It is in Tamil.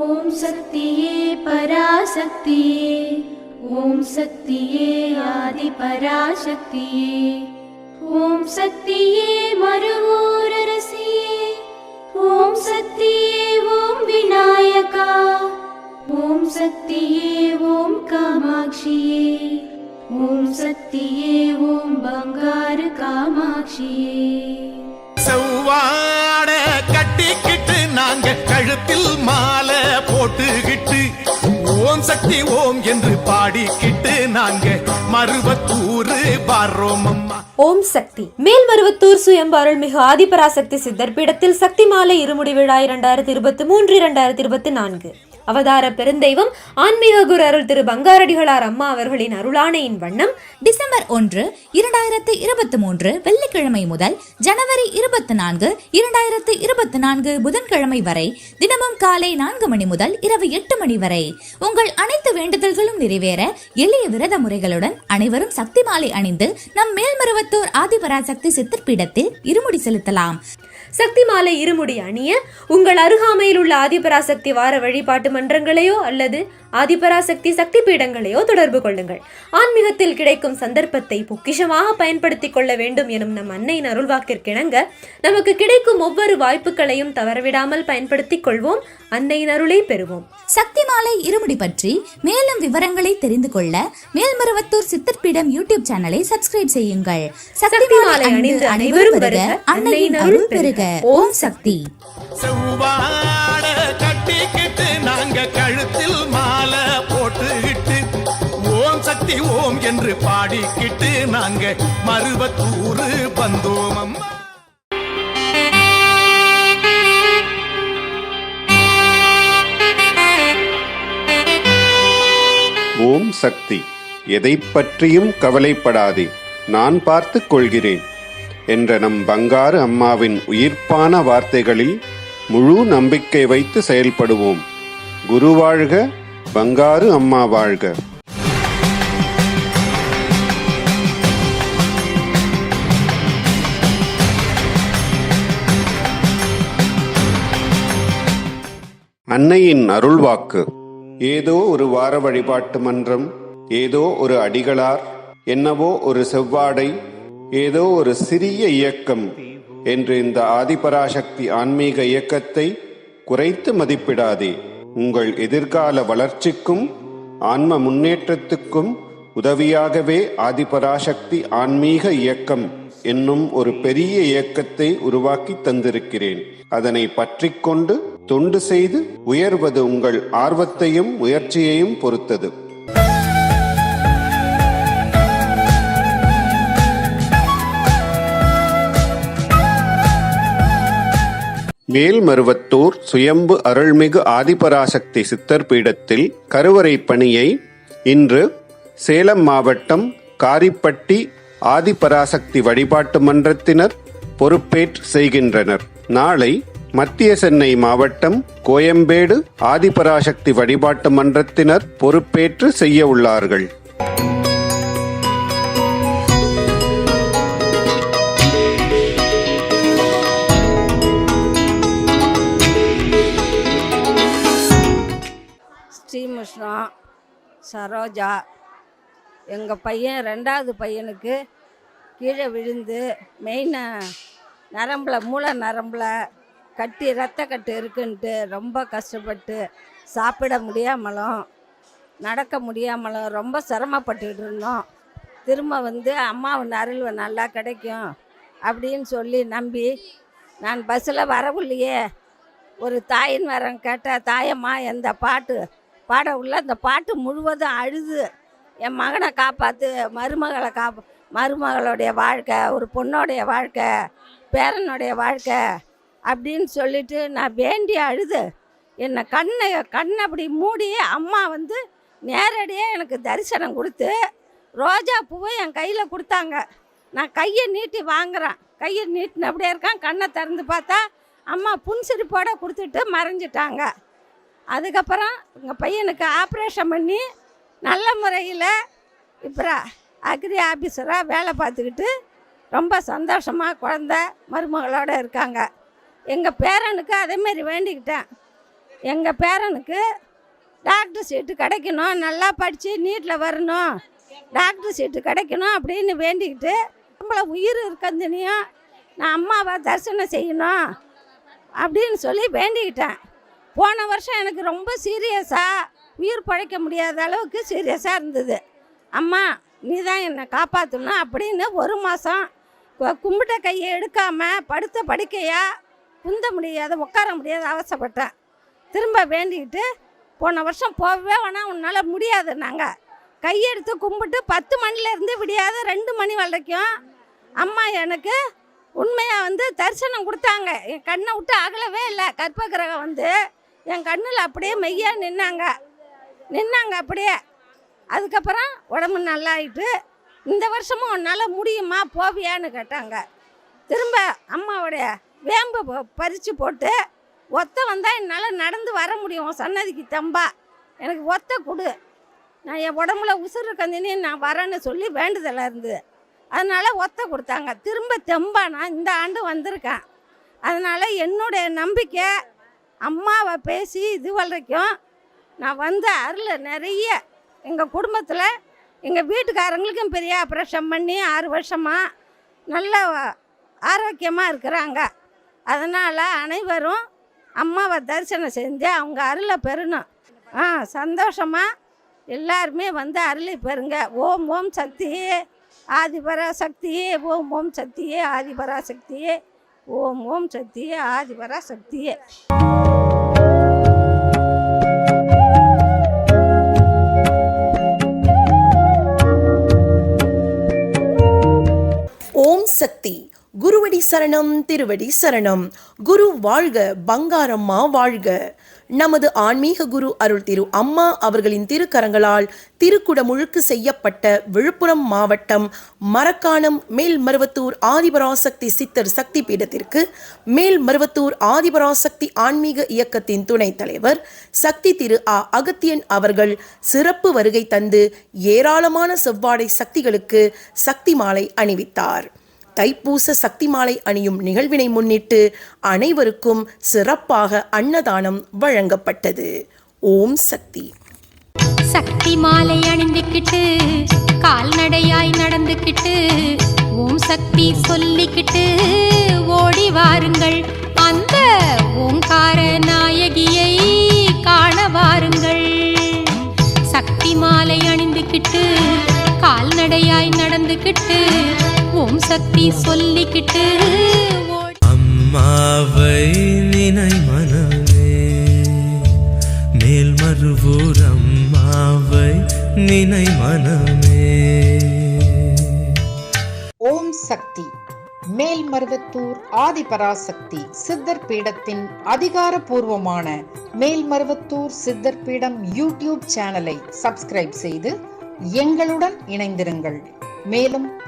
ஓம் சக்தியே பராசக்தியே. ஓம் சக்தியே ஆதி பராசக்தியே ஓம் சக்தியே மறுவூரரசியே ஓம் சக்தியே ஓம் விநாயகா. ஓம் சக்தியே ஓம் காமாட்சியே. ஓம் சக்தியே ஓம் பங்காரு காமாட்சியே. செவ்வாட கட்டிக்கிட்டு நாங்க கழுத்தில் மாலை போட்டுக்கிட்டு ஓம் சக்தி ஓம் என்று பாடிக்கிட்டு நாங்க மருவத்தூரு வர்றோம் ஓம் சக்தி. மேல்மருவத்தூர் சுயம்பு அருள்மிகு ஆதிபராசக்தி சித்தர் பீடத்தில் சக்தி மாலை இருமுடி விழா இரண்டாயிரத்தி இருபத்தி மூன்று இரண்டாயிரத்தி இருபத்தி நான்கு. அவதார பெருந்தெய்வம் ஆன்மீக குரு அருள் திரு பங்காரடிகளார் அம்மா அவர்களின் அருளானையின் வண்ணம் டிசம்பர் ஒன்று இரண்டாயிரத்து இருபத்தி மூன்று வெள்ளிக்கிழமை முதல் ஜனவரி இருபத்தி நான்கு இரண்டாயிரத்து இருபத்தி நான்கு புதன்கிழமை வரை தினமும் காலை நான்கு மணி முதல் இரவு எட்டு மணி வரை. உங்கள் அனைத்து வேண்டுதல்களும் நிறைவேற எளிய விரத முறைகளுடன் அனைவரும் சக்தி மாலை அணிந்து நம் மேல்மருவத்தூர் ஆதிபராசக்தி சித்திர்பீடத்தில் இருமுடி செலுத்தலாம். சக்தி மாலை இருமுடி அணிய உங்கள் அருகாமையில் உள்ள ஆதிபராசக்தி வார வழிபாட்டு மன்றங்களையோ அல்லது ஆதிபராசக்தி சக்தி பீடங்களையோ தொடர்பு கொள்ளுங்கள். ஆன்மீகத்தில் கிடைக்கும் சந்தர்ப்பத்தை பொக்கிஷமாக பயன்படுத்திக் கொள்ள வேண்டும் எனும் நம் அன்னையின் அருள்வாக்கிற்கிணங்க நமக்கு கிடைக்கும் ஒவ்வொரு வாய்ப்புகளையும் தவறவிடாமல் பயன்படுத்திக் கொள்வோம். அன்னையின் அருளை பெறுவோம். சக்தி மாலை இருமுடி பற்றி மேலும் விவரங்களை தெரிந்து கொள்ள மேல்மருவத்தூர் சித்தர்பீடம் யூடியூப் சேனலை சப்ஸ்கிரைப் செய்யுங்கள். சக்தி மாலை அணிந்து அனைவரும் அன்னையின் அருள் பெறுக. ஓம் சக்தி. செவ்வாட என்று பாடிக்கிட்டு நாங்க மருவத்தூரு வந்தோம் அம்மா. ஓம் சக்தி. எதை பற்றியும் கவலைப்படாதே. நான் பார்த்துக் கொள்கிறேன். என்ற நம் பங்காரு அம்மாவின் உயிர்ப்பான வார்த்தைகளில் முழு நம்பிக்கை வைத்து செயல்படுவோம். குரு வாழ்க பங்காரு அம்மா வாழ்க. அன்னையின் அருள்வாக்கு. ஏதோ ஒரு வார வழிபாட்டு மன்றம் ஏதோ ஒரு அடிகளார் என்னவோ ஒரு செவ்வாடை ஏதோ ஒரு சிறிய இயக்கம் என்று இந்த ஆதிபராசக்தி ஆன்மீக இயக்கத்தை குறைத்து மதிப்பிடாதே. உங்கள் எதிர்கால வளர்ச்சிக்கும் ஆன்ம முன்னேற்றத்துக்கும் உதவியாகவே ஆதிபராசக்தி ஆன்மீக இயக்கம் என்னும் ஒரு பெரிய இயக்கத்தை உருவாக்கி தந்திருக்கிறேன். அதனை பற்றிக்கொண்டு தொண்டு செய்து உயர்வது உங்கள் ஆர்வத்தையும் முயற்சியையும் பொறுத்தது. மேல்மருவத்தூர் சுயம்பு அருள்மிகு ஆதிபராசக்தி சித்தர் பீடத்தில் கருவறை பணியை இன்று சேலம் மாவட்டம் காரிப்பட்டி ஆதிபராசக்தி வழிபாட்டு மன்றத்தினர் பொறுப்பேற்று செய்கின்றனர். நாளை மத்திய சென்னை மாவட்டம் கோயம்பேடு ஆதிபராசக்தி வழிபாட்டு மன்றத்தினர் பொறுப்பேற்று செய்ய உள்ளார்கள். ஸ்ரீமுஷ்ணம் சரோஜா எங்கள் பையன் ரெண்டாவது பையனுக்கு கீழே விழுந்து மெயின் நரம்பில் மூளை நரம்பில் கட்டி ரத்த கட்டு இருக்குன்ட்டு ரொம்ப கஷ்டப்பட்டு சாப்பிட முடியாமலும் நடக்க முடியாமலும் ரொம்ப சிரமப்பட்டுக்கிட்டு இருந்தோம். திரும்ப வந்து அம்மாவின் அருள் நல்லா கிடைக்கும் அப்படின்னு சொல்லி நம்பி நான் பஸ்ஸில் வரவில்லையே. ஒரு தாயின் வரம் கேட்டால் தாயம்மா எந்த பாட்டு பாட உள்ள அந்த பாட்டு முழுவதும் அழுது. என் மகனை காப்பாற்று மருமகளை காப்பா மருமகளுடைய வாழ்க்கை ஒரு பொண்ணோடைய வாழ்க்கை பேரனுடைய வாழ்க்கை அப்படின்னு சொல்லிட்டு நான் வேண்டி அழுது. என்னை கண்ணை கண்ணை அப்படி மூடி அம்மா வந்து நேரடியாக எனக்கு தரிசனம் கொடுத்து ரோஜா பூவை என் கையில் கொடுத்தாங்க. நான் கையை நீட்டி வாங்குறேன். கையை நீட்டின அப்படியே இருக்கான் கண்ணை திறந்து பார்த்தா அம்மா புன்சிரிப்போட கொடுத்துட்டு மறைஞ்சிட்டாங்க. அதுக்கப்புறம் எங்கள் பையனுக்கு ஆப்ரேஷன் பண்ணி நல்ல முறையில் இப்போ அக்ரி ஆஃபீஸராக வேலை பார்த்துக்கிட்டு ரொம்ப சந்தோஷமாக குழந்த மருமகளோடு இருக்காங்க. எங்கள் பேரனுக்கு அதேமாரி வேண்டிக்கிட்டேன். எங்கள் பேரனுக்கு டாக்டர் சீட்டு கிடைக்கணும். நல்லா படித்து நீட்டில் வரணும். டாக்டர் சீட்டு கிடைக்கணும் அப்படின்னு வேண்டிக்கிட்டு நம்மள உயிர் இருக்கந்தனையும் நான் அம்மாவை தரிசனம் செய்யணும் அப்படின்னு சொல்லி வேண்டிக்கிட்டேன். போன வருஷம் எனக்கு ரொம்ப சீரியஸாக உயிர் பழைக்க முடியாத அளவுக்கு சீரியஸாக இருந்தது. அம்மா நீ தான் என்னை காப்பாற்றணும் அப்படின்னு ஒரு மாதம் கும்பிட்ட கையை எடுக்காமல் படுத்த படுக்கையாக குந்த முடியாத உட்கார முடியாத அவசப்பட்டேன் திரும்ப வேண்டிக்கிட்டு போன வருஷம் போகவே வேணாம் உன்னால் முடியாது நாங்கள் கையெடுத்து கும்பிட்டு பத்து மணிலேருந்து விடியாத ரெண்டு மணி வரைக்கும் அம்மா எனக்கு உண்மையாக வந்து தரிசனம் கொடுத்தாங்க. என் கண்ணை விட்டு அகலவே இல்லை. கற்ப கிரகம் வந்து என் கண்ணில் அப்படியே மெய்யாக நின்னாங்க. நின்னாங்க அப்படியே. அதுக்கப்புறம் உடம்பு நல்லாயிட்டு இந்த வருஷமும் உன்னால் முடியுமா? போவியான்னு கேட்டாங்க. திரும்ப அம்மாவுடைய வேம்பு பறித்து போட்டு ஒத்த வந்தால் என்னால் நடந்து வர முடியும். சன்னதிக்கு தம்பா. எனக்கு ஒத்த கொடு. நான் என் உடம்புல உசுறு கந்தினி நான் வரேன்னு சொல்லி வேண்டுதலாக இருந்தது. அதனால் ஒத்த கொடுத்தாங்க. திரும்ப தெம்பா நான் இந்த ஆண்டு வந்திருக்கேன். அதனால் என்னுடைய நம்பிக்கை அம்மாவை பேசி இது வரைக்கும் நான் வந்த அருள் நிறைய எங்கள் குடும்பத்தில் எங்கள் வீட்டுக்காரங்களுக்கும் பெரிய ஆப்ரேஷன் பண்ணி ஆறு வருஷமாக நல்ல ஆரோக்கியமாக இருக்கிறாங்க. அதனால் அனைவரும் அம்மாவை தரிசனம் செஞ்சு அவங்க அருளை பெறணும். ஆ சந்தோஷமாக எல்லாருமே வந்து அருளை பெறுங்க. ஓம் ஓம் சக்தியே ஆதிபரா சக்தியே ஓம் ஓம் சக்தியே ஆதிபரா சக்தியே ஓம் ஓம் சக்தியே ஆதிபரா சக்தியே ஓம் சக்தி. குருவடி சரணம் திருவடி சரணம். குரு வாழ்க பங்காரம்மா வாழ்க. நமது ஆன்மீக குரு அருள் திரு அம்மா அவர்களின் திருக்கரங்களால் திருக்குடமுழுக்கு செய்யப்பட்ட விழுப்புரம் மாவட்டம் மரக்காணம் மேல்மருவத்தூர் ஆதிபராசக்தி சித்தர் சக்தி பீடத்திற்கு மேல்மருவத்தூர் ஆதிபராசக்தி ஆன்மீக இயக்கத்தின் துணைத் தலைவர் சக்தி திரு ஆ. அகத்தியன் அவர்கள் சிறப்பு வருகை தந்து ஏராளமான செவ்வாடை சக்திகளுக்கு சக்தி மாலை அணிவித்தார். தைப்பூச சக்தி மாலை அணியும் நிகழ்வினை முன்னிட்டு அனைவருக்கும் சிறப்பாக அன்னதானம் வழங்கப்பட்டது. ஓம் சக்தி. சக்தி மாலை அணிந்துக்கிட்டு கால்நடையாய் நடந்துக்கிட்டு ஓம் சக்தி சொல்லிக்கிட்டு ஓடி வாருங்கள். அந்த ஓங்கார நாயகியை காண வாருங்கள். சக்தி மாலை அணிந்துக்கிட்டு கால்நடையாய் நடந்துக்கிட்டு ஓம் சக்தி சொல்லிக்கிட்டு அம்மாவை நினை மனமே மேல்மருவூர் அம்மாவை நினை மனமே ஓம் சக்தி மேல்மருவத்தூர் ஆதிபராசக்தி சித்தர் பீடத்தின் அதிகாரப்பூர்வமான மேல்மருவத்தூர் சித்தர் பீடம் யூடியூப் சேனலை சப்ஸ்கிரைப் செய்து எங்களுடன் இணைந்திருங்கள். மேலும்